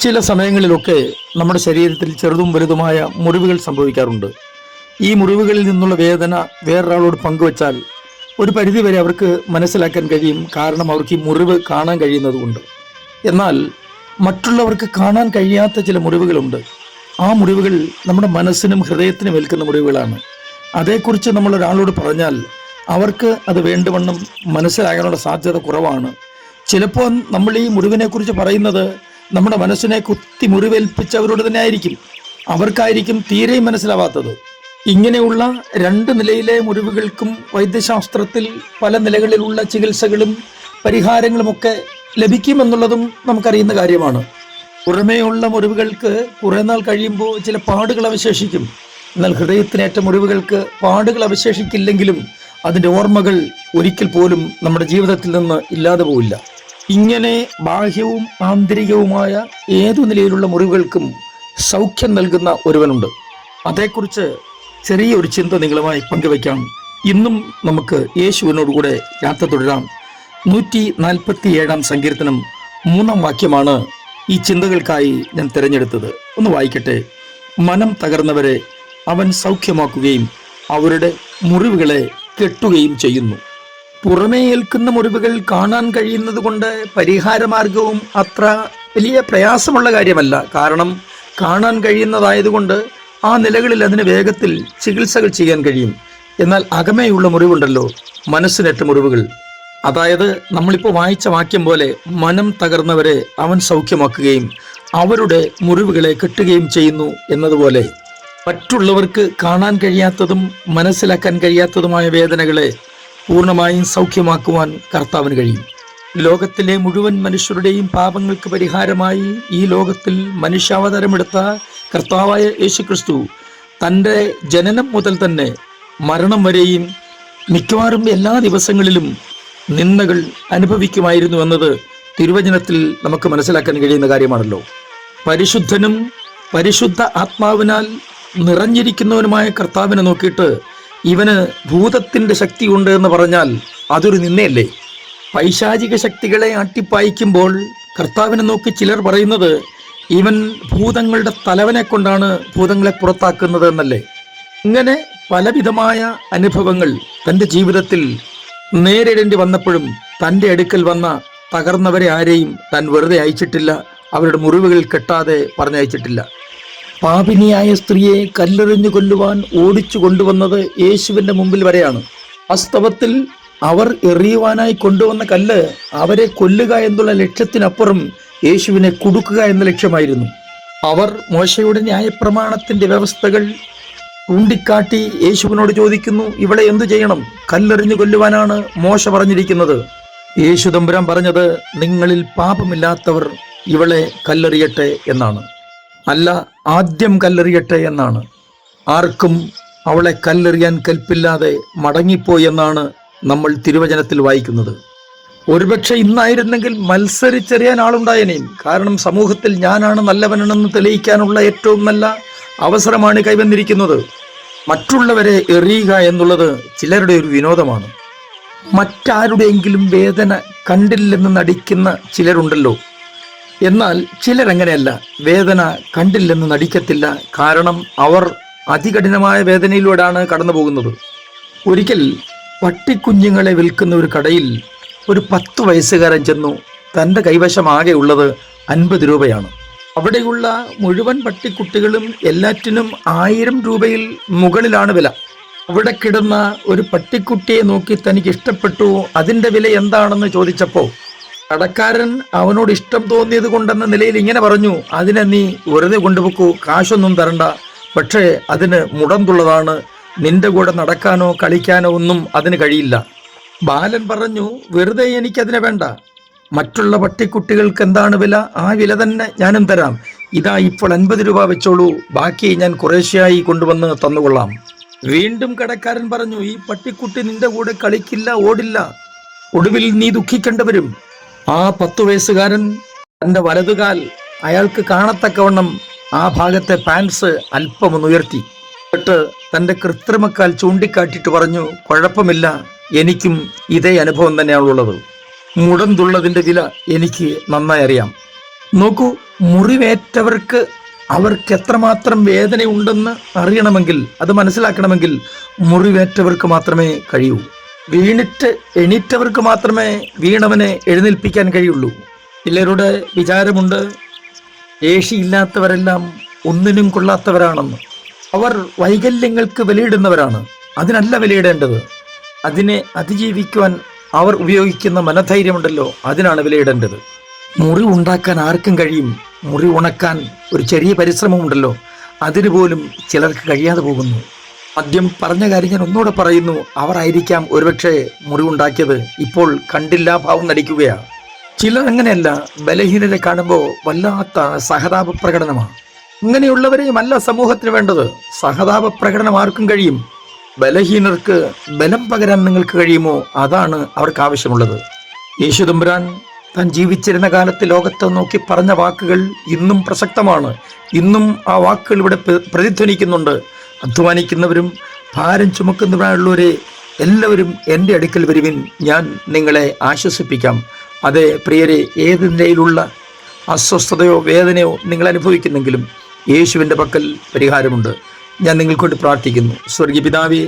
ചില സമയങ്ങളിലൊക്കെ നമ്മുടെ ശരീരത്തിൽ ചെറുതും വലുതുമായ മുറിവുകൾ സംഭവിക്കാറുണ്ട്. ഈ മുറിവുകളിൽ നിന്നുള്ള വേദന വേറൊരാളോട് പങ്കുവച്ചാൽ ഒരു പരിധിവരെ അവർക്ക് മനസ്സിലാക്കാൻ കഴിയും കാരണം അവർക്ക് ഈ മുറിവ് കാണാൻ കഴിയുന്നതുകൊണ്ട് എന്നാൽ മറ്റുള്ളവർക്ക് കാണാൻ കഴിയാത്ത ചില മുറിവുകളുണ്ട്. ആ മുറിവുകൾ നമ്മുടെ മനസ്സിനും ഹൃദയത്തിനും ഏൽക്കുന്ന മുറിവുകളാണ്. അതേക്കുറിച്ച് നമ്മൾ ഒരാളോട് പറഞ്ഞാൽ അവർക്ക് അത് വേണ്ടവണ്ണം മനസ്സിലാകാനുള്ള സാധ്യത കുറവാണ്. ചിലപ്പോൾ നമ്മൾ ഈ മുറിവിനെക്കുറിച്ച് പറയുന്നത് നമ്മുടെ മനസ്സിനെ കുത്തി മുറിവേൽപ്പിച്ചവരോട് തന്നെ ആയിരിക്കും അവർക്കായിരിക്കും തീരെ മനസ്സിലാവാത്തത്. ഇങ്ങനെയുള്ള രണ്ട് നിലയിലെ മുറിവുകൾക്കും വൈദ്യശാസ്ത്രത്തിൽ പല നിലകളിലുള്ള ചികിത്സകളും പരിഹാരങ്ങളുമൊക്കെ ലഭിക്കുമെന്നുള്ളതും നമുക്കറിയുന്ന കാര്യമാണ്. പുറമേയുള്ള മുറിവുകൾക്ക് കുറേ നാൾ കഴിയുമ്പോൾ ചില പാടുകൾ അവശേഷിക്കും. എന്നാൽ ഹൃദയത്തിനേറ്റ മുറിവുകൾക്ക് പാടുകൾ അവശേഷിക്കില്ലെങ്കിലും അതിന്റെ ഓർമ്മകൾ ഒരിക്കൽ പോലും നമ്മുടെ ജീവിതത്തിൽ നിന്ന് ഇല്ലാതെ പോവില്ല. ഇങ്ങനെ ബാഹ്യവും ആന്തരികവുമായ ഏതു നിലയിലുള്ള മുറിവുകൾക്കും സൗഖ്യം നൽകുന്ന ഒരുവനുണ്ട്. അതേക്കുറിച്ച് ചെറിയൊരു ചിന്ത നിങ്ങളുമായി പങ്കുവയ്ക്കാം. ഇന്നും നമുക്ക് യേശുവിനോടുകൂടെ യാത്ര തുടരാം. നൂറ്റി നാൽപ്പത്തി ഏഴാം സങ്കീർത്തനം മൂന്നാം വാക്യമാണ് ഈ ചിന്തകൾക്കായി ഞാൻ തിരഞ്ഞെടുത്തത്. ഒന്ന് വായിക്കട്ടെ. മനം തകർന്നവരെ അവൻ സൗഖ്യമാക്കുകയും അവരുടെ മുറിവുകളെ കെട്ടുകയും ചെയ്യുന്നു. പുറമേ ഏൽക്കുന്ന മുറിവുകൾ കാണാൻ കഴിയുന്നത് കൊണ്ട് പരിഹാരമാർഗവും അത്ര വലിയ പ്രയാസമുള്ള കാര്യമല്ല. കാരണം കാണാൻ കഴിയുന്നതായതുകൊണ്ട് ആ നിലകളിൽ അതിന് വേഗത്തിൽ ചികിത്സകൾ ചെയ്യാൻ കഴിയും. എന്നാൽ അകമേയുള്ള മുറിവുണ്ടല്ലോ മനസ്സിനേറ്റ മുറിവുകൾ. അതായത് നമ്മളിപ്പോൾ വായിച്ച വാക്യം പോലെ മനം തകർന്നവരെ അവൻ സൗഖ്യമാക്കുകയും അവരുടെ മുറിവുകളെ കെട്ടുകയും ചെയ്യുന്നു എന്നതുപോലെ. മറ്റുള്ളവർക്ക് കാണാൻ കഴിയാത്തതും മനസ്സിലാക്കാൻ കഴിയാത്തതുമായ വേദനകളെ പൂർണമായും സൗഖ്യമാക്കുവാൻ കർത്താവിന് കഴിയും. ലോകത്തിലെ മുഴുവൻ മനുഷ്യരുടെയും പാപങ്ങൾക്ക് പരിഹാരമായി ഈ ലോകത്തിൽ മനുഷ്യാവതാരമെടുത്ത കർത്താവായ യേശുക്രിസ്തു തന്റെ ജനനം മുതൽ തന്നെ മരണം വരെയും മിക്കവാറും എല്ലാ ദിവസങ്ങളിലും നിന്ദകൾ അനുഭവിക്കുമായിരുന്നു എന്നത് തിരുവചനത്തിൽ നമുക്ക് മനസ്സിലാക്കാൻ കഴിയുന്ന കാര്യമാണല്ലോ. പരിശുദ്ധനും പരിശുദ്ധ ആത്മാവിനാൽ നിറഞ്ഞിരിക്കുന്നവനുമായ കർത്താവിനെ നോക്കിയിട്ട് ഇവന് ഭൂതത്തിന്റെ ശക്തിയുണ്ട് എന്ന് പറഞ്ഞാൽ അതൊരു നിന്നയല്ലേ പൈശാചിക ശക്തികളെ ആട്ടിപ്പായിക്കുമ്പോൾ കർത്താവിനെ നോക്കി ചിലർ പറയുന്നത് ഇവൻ ഭൂതങ്ങളുടെ തലവനെ കൊണ്ടാണ് ഭൂതങ്ങളെ പുറത്താക്കുന്നത് എന്നല്ലേ? ഇങ്ങനെ പലവിധമായ അനുഭവങ്ങൾ തന്റെ ജീവിതത്തിൽ നേരിടേണ്ടി വന്നപ്പോഴും തന്റെ അടുക്കൽ വന്ന തകർന്നവരെ ആരെയും താൻ വെറുതെ അയച്ചിട്ടില്ല. അവരുടെ മുറിവുകൾ കെട്ടാതെ പറഞ്ഞയച്ചിട്ടില്ല. പാപിനിയായ സ്ത്രീയെ കല്ലെറിഞ്ഞു കൊല്ലുവാൻ ഓടിച്ചു കൊണ്ടുവന്നത് യേശുവിന്റെ മുമ്പിൽ വരെയാണ്. വാസ്തവത്തിൽ അവർ എറിയുവാനായി കൊണ്ടുവന്ന കല്ല് അവരെ കൊല്ലുക എന്നുള്ള ലക്ഷ്യത്തിനപ്പുറം യേശുവിനെ കുടുക്കുക എന്ന ലക്ഷ്യമായിരുന്നു. അവർ മോശയുടെ ന്യായപ്രമാണത്തിന്റെ വ്യവസ്ഥകൾ ചൂണ്ടിക്കാട്ടി യേശുവിനോട് ചോദിക്കുന്നു ഇവിടെ എന്തു ചെയ്യണം? കല്ലെറിഞ്ഞു കൊല്ലുവാനാണ് മോശ പറഞ്ഞിരിക്കുന്നത്. യേശു തമ്പുരാൻ പറഞ്ഞത് നിങ്ങളിൽ പാപമില്ലാത്തവർ ഇവളെ കല്ലെറിയട്ടെ എന്നാണ്. അല്ല ആദ്യം കല്ലെറിയട്ടെ എന്നാണ്. ആർക്കും അവളെ കല്ലെറിയാൻ കൽപ്പില്ലാതെ മടങ്ങിപ്പോയെന്നാണ് നമ്മൾ തിരുവചനത്തിൽ വായിക്കുന്നത്. ഒരുപക്ഷെ ഇന്നായിരുന്നെങ്കിൽ മത്സരിച്ചെറിയാൻ ആളുണ്ടായനേയും കാരണം സമൂഹത്തിൽ ഞാനാണ് നല്ലവനെന്ന് തെളിയിക്കാനുള്ള ഏറ്റവും നല്ല അവസരമാണ് കൈവന്നിരിക്കുന്നത്. മറ്റുള്ളവരെ എറിയുക എന്നുള്ളത് ചിലരുടെ ഒരു വിനോദമാണ്. മറ്റാരുടെയെങ്കിലും വേദന കണ്ടില്ലെന്ന് നടിക്കുന്ന ചിലരുണ്ടല്ലോ. എന്നാൽ ചിലരങ്ങനെയല്ല. വേദന കണ്ടില്ലെന്ന് നടിക്കത്തില്ല. കാരണം അവർ അതികഠിനമായ വേദനയിലൂടെയാണ് കടന്നു പോകുന്നത് ഒരിക്കൽ പട്ടിക്കുഞ്ഞുങ്ങളെ വിൽക്കുന്ന ഒരു കടയിൽ ഒരു പത്ത് വയസ്സുകാരൻ ചെന്നു. തന്റെ ആകെ ഉള്ളത് അൻപത് രൂപയാണ്. അവിടെയുള്ള മുഴുവൻ പട്ടിക്കുട്ടികളും എല്ലാറ്റിനും ആയിരം രൂപയിൽ മുകളിലാണ് വില. അവിടെ കിടന്ന ഒരു പട്ടിക്കുട്ടിയെ നോക്കി തനിക്ക് ഇഷ്ടപ്പെട്ടു അതിന്റെ വില എന്താണെന്ന് ചോദിച്ചപ്പോൾ കടക്കാരൻ അവനോട് ഇഷ്ടം തോന്നിയത് കൊണ്ടെന്ന നിലയിൽ ഇങ്ങനെ പറഞ്ഞു അതിനെ നീ വെറുതെ കൊണ്ടുപോക്കൂ കാശൊന്നും തരണ്ട. പക്ഷേ അതിന് മുടന്തുള്ളതാണ്. നിന്റെ കൂടെ നടക്കാനോ കളിക്കാനോ ഒന്നും അതിന് കഴിയില്ല. ബാലൻ പറഞ്ഞു വെറുതെ എനിക്കതിനെ വേണ്ട. മറ്റുള്ള പട്ടിക്കുട്ടികൾക്ക് എന്താണ് വില? ആ വില തന്നെ ഞാനും തരാം. ഇതാ ഇപ്പോൾ അൻപത് രൂപ വെച്ചോളൂ. ബാക്കി ഞാൻ കുറേശ്ശെയായി കൊണ്ടുവന്ന് തന്നുകൊള്ളാം. വീണ്ടും കടക്കാരൻ പറഞ്ഞു ഈ പട്ടിക്കുട്ടി നിന്റെ കൂടെ കളിക്കില്ല ഓടില്ല. ഒടുവിൽ നീ ദുഃഖിക്കേണ്ടി വരും ആ പത്തു വയസ്സുകാരൻ തന്റെ വലതുകാൽ അയാൾക്ക് കാണത്തക്കവണ്ണം ആ ഭാഗത്തെ പാൻസ് അല്പം ഒന്ന് ഉയർത്തി എന്നിട്ട് തന്റെ കൃത്രിമക്കാൽ ചൂണ്ടിക്കാട്ടിട്ട് പറഞ്ഞു കുഴപ്പമില്ല എനിക്കും ഇതേ അനുഭവം തന്നെയാണുള്ളത് മുടന്തുള്ളതിന്റെ വില എനിക്ക് നന്നായി അറിയാം. നോക്കൂ മുറിവേറ്റവർക്ക് അവർക്ക് എത്രമാത്രം വേദനയുണ്ടെന്ന് അറിയണമെങ്കിൽ അത് മനസ്സിലാക്കണമെങ്കിൽ മുറിവേറ്റവർക്ക് മാത്രമേ കഴിയൂ. വീണിട്ട് എണീറ്റവർക്ക് മാത്രമേ വീണവനെ എഴുന്നേൽപ്പിക്കാൻ കഴിയുള്ളൂ. ചിലരുടെ വിചാരമുണ്ട് ശേഷിയില്ലാത്തവരെല്ലാം ഒന്നിനും കൊള്ളാത്തവരാണെന്ന്. അവർ വൈകല്യങ്ങൾക്ക് വിലയിടുന്നവരാണ് അതിനല്ല വിലയിടേണ്ടത് അതിനെ അതിജീവിക്കുവാൻ അവർ ഉപയോഗിക്കുന്ന മനധൈര്യമുണ്ടല്ലോ അതിനാണ് വിലയിടേണ്ടത് മുറി ഉണ്ടാക്കാൻ ആർക്കും കഴിയും. മുറി ഉണക്കാൻ ഒരു ചെറിയ പരിശ്രമമുണ്ടല്ലോ. അതിനു പോലും ചിലർക്ക് കഴിയാതെ പോകുന്നു. ആദ്യം പറഞ്ഞ കാര്യം ഞാൻ ഒന്നുകൂടെ പറയുന്നു. അവർ ആയിരിക്കാം ഒരുപക്ഷെ മുറിവുണ്ടാക്കിയത്. ഇപ്പോൾ കണ്ടില്ല ഭാവം നടിക്കുകയാണ് ചിലർ അങ്ങനെയല്ല ബലഹീനരെ കാണുമ്പോൾ വല്ലാത്ത സഹതാപ പ്രകടനമാണ് ഇങ്ങനെയുള്ളവരെയും അല്ല സമൂഹത്തിന് വേണ്ടത്. സഹതാപ പ്രകടനം ആർക്കും കഴിയും. ബലഹീനർക്ക് ബലം പകരാൻ നിങ്ങൾക്ക് കഴിയുമോ? അതാണ് അവർക്ക് ആവശ്യമുള്ളത്. യേശുദമ്പുരാൻ താൻ ജീവിച്ചിരുന്ന കാലത്ത് ലോകത്തെ നോക്കി പറഞ്ഞ വാക്കുകൾ ഇന്നും പ്രസക്തമാണ്. ഇന്നും ആ വാക്കുകൾ ഇവിടെ പ്രതിധ്വനിക്കുന്നുണ്ട്. അധ്വാനിക്കുന്നവരും ഭാരം ചുമക്കുന്നവരായുള്ളവരെ എല്ലാവരും എന്റെ അടുക്കൽ വരുവിൻ. ഞാൻ നിങ്ങളെ ആശ്വസിപ്പിക്കാം. അതെ പ്രിയരെ ഏത് നിലയിലുള്ള അസ്വസ്ഥതയോ വേദനയോ നിങ്ങൾ അനുഭവിക്കുന്നെങ്കിലും യേശുവിന്റെ പക്കൽ പരിഹാരമുണ്ട്. ഞാൻ നിങ്ങൾക്കൊണ്ട് പ്രാർത്ഥിക്കുന്നു. സ്വർഗീയ പിതാവെ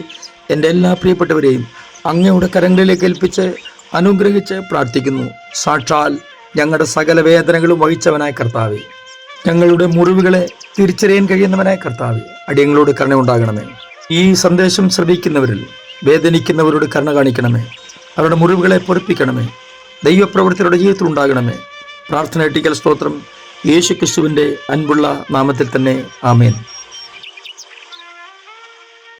എന്റെ എല്ലാ പ്രിയപ്പെട്ടവരെയും അങ്ങയുടെ കരങ്ങളിലേക്ക് ഏൽപ്പിച്ച് അനുഗ്രഹിച്ച് പ്രാർത്ഥിക്കുന്നു. സാക്ഷാൽ ഞങ്ങളുടെ സകല വേദനകളും വഹിച്ചവനായ കർത്താവേ ഞങ്ങളുടെ മുറിവുകളെ തിരിച്ചറിയാൻ കഴിയുന്നവനായ കർത്താവെ അടിയങ്ങളോട് കരുണയുണ്ടാകണമേ ഈ സന്ദേശം ശ്രവിക്കുന്നവരിൽ വേദനിക്കുന്നവരോട് കരുണ കാണിക്കണമേ. അവരുടെ മുറിവുകളെ പൊറിപ്പിക്കണമേ. ദൈവപ്രവർത്തകരുടെ ജീവിതത്തിൽ ഉണ്ടാകണമേ. പ്രാർത്ഥന എട്ടിക്കൽ സ്തോത്രം. യേശു ക്രിസ്തുവിന്റെ അൻപുള്ള നാമത്തിൽ തന്നെ ആമേൻ.